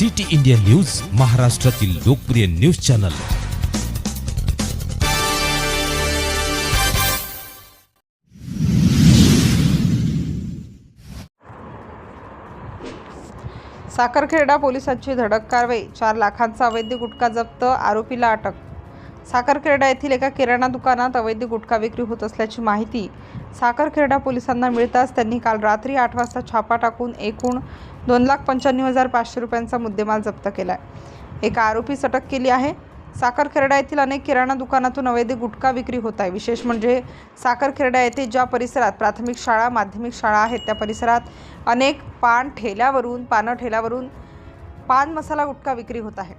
City India news महाराष्ट्रातील लोकप्रिय news channel. साखरखेरडा पोलिसांची धडक कारवाई चार लाखांचा अवैध गुटखा जप्त आरोपीला अटक साखरखेरडा येथील एका किराणा दुकानात अवैध गुटखा विक्री होत असल्याची माहिती साखरखेरडा पोलिसांना मिळताच त्यांनी काल रात्री आठ वाजता छापा टाकून एकूण दोन लाख पंच्याण्णव हजार पाचशे रुपयांचा मुद्देमाल जप्त केला आहे एका आरोपीस अटक केली आहे. साखरखेर्डा येथील अनेक किराणा दुकानातून अवैध गुटखा विक्री होत आहे. विशेष म्हणजे साखरखेरडा येथे ज्या परिसरात प्राथमिक शाळा माध्यमिक शाळा आहेत त्या परिसरात अनेक पान ठेल्यावरून पानं ठेल्यावरून पान मसाला गुटखा विक्री होत आहे.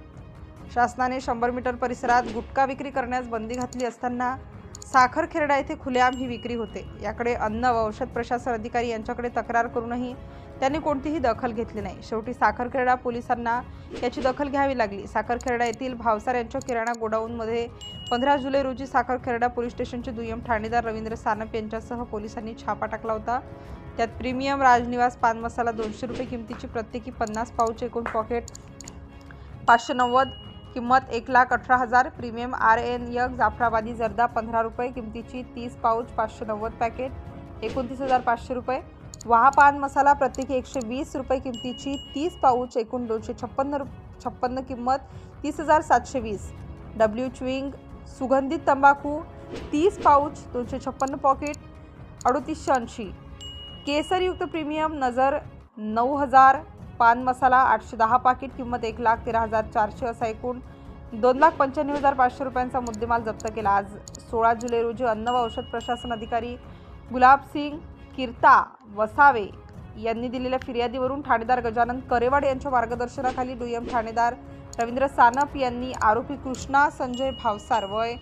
शासनाने शंभर मीटर परिसरात गुटखा विक्री करण्यास बंदी घातली असताना साखरखेरडा येथे खुलेआम ही विक्री होते. याकडे अन्न व औषध प्रशासन अधिकारी यांच्याकडे तक्रार करूनही त्यांनी कोणतीही दखल घेतली नाही. शेवटी साखरखेरडा पोलिसांना याची दखल घ्यावी लागली. साखरखेरडा येथील भावसार यांच्या किराणा गोडाऊनमध्ये पंधरा जुलै रोजी साखरखेरडा पोलीस स्टेशनचे दुय्यम ठाणेदार रवींद्र सानप यांच्यासह पोलिसांनी छापा टाकला होता. त्यात प्रीमियम राजनिवास पान मसाला दोनशे रुपये किमतीची प्रत्येकी पन्नास पाऊच एकूण पॉकेट पाचशे नव्वद किंमत एक लाख अठरा हजार. प्रीमियम आर एन यक जाफराबादी जर्दा पंधरा रुपये. किमतीची तीस पाऊच पाचशे नव्वद पॅकेट. एकोणतीस हजार पाचशे रुपये. वहा पान मसाला प्रत्येकी एकशे वीस रुपये. किमतीची तीस पाऊच एकूण दोनशे छप्पन्न रु छप्पन्न किंमत तीस हजार सातशे वीस. डब्ल्यू च्विंग सुगंधित तंबाखू तीस पाऊच दोनशे छप्पन्न पॉकेट अडतीसशे ऐंशी. केसरयुक्त प्रीमियम नजर नऊ हजार. पान मसाला आठशे दहा पाकिट किंमत एक लाख तेरा हजार चारशे असा एकूण दोन लाख पंच्याण्णव हजार पाचशे रुपयांचा मुद्देमाल जप्त केला. आज सोळा जुलै रोजी अन्न व औषध प्रशासन अधिकारी गुलाब सिंग किर्ता वसावे यांनी दिलेल्या फिर्यादीवरून ठाणेदार गजानन करेवाड यांच्या मार्गदर्शनाखाली दुय्यम ठाणेदार रवींद्र सानप यांनी आरोपी कृष्णा संजय भावसार वय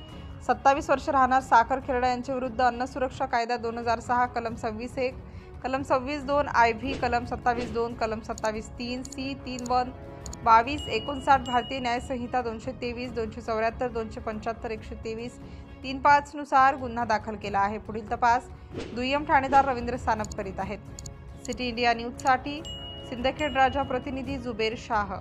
सत्तावीस वर्ष राहणार साखर खेरडा यांच्या विरुद्ध अन्न सुरक्षा कायदा दोन हजार सहा कलम सव्वीस एक कलम सव्वीस दोन आय व्ही कलम सत्तावीस दोन कलम सत्तावीस तीन सी तीन वन बावीस एकोणसाठ भारतीय न्यायसंहिता दोनशे तेवीस दोनशे चौऱ्याहत्तर दोनशे पंच्याहत्तर एकशे तेवीस तीन पाचनुसार गुन्हा दाखल केला आहे. पुढील तपास दुय्यम ठाणेदार रवींद्र सानप करीत आहेत. सिटी इंडिया न्यूजसाठी सिंदखेड राजा प्रतिनिधी जुबेर शाह.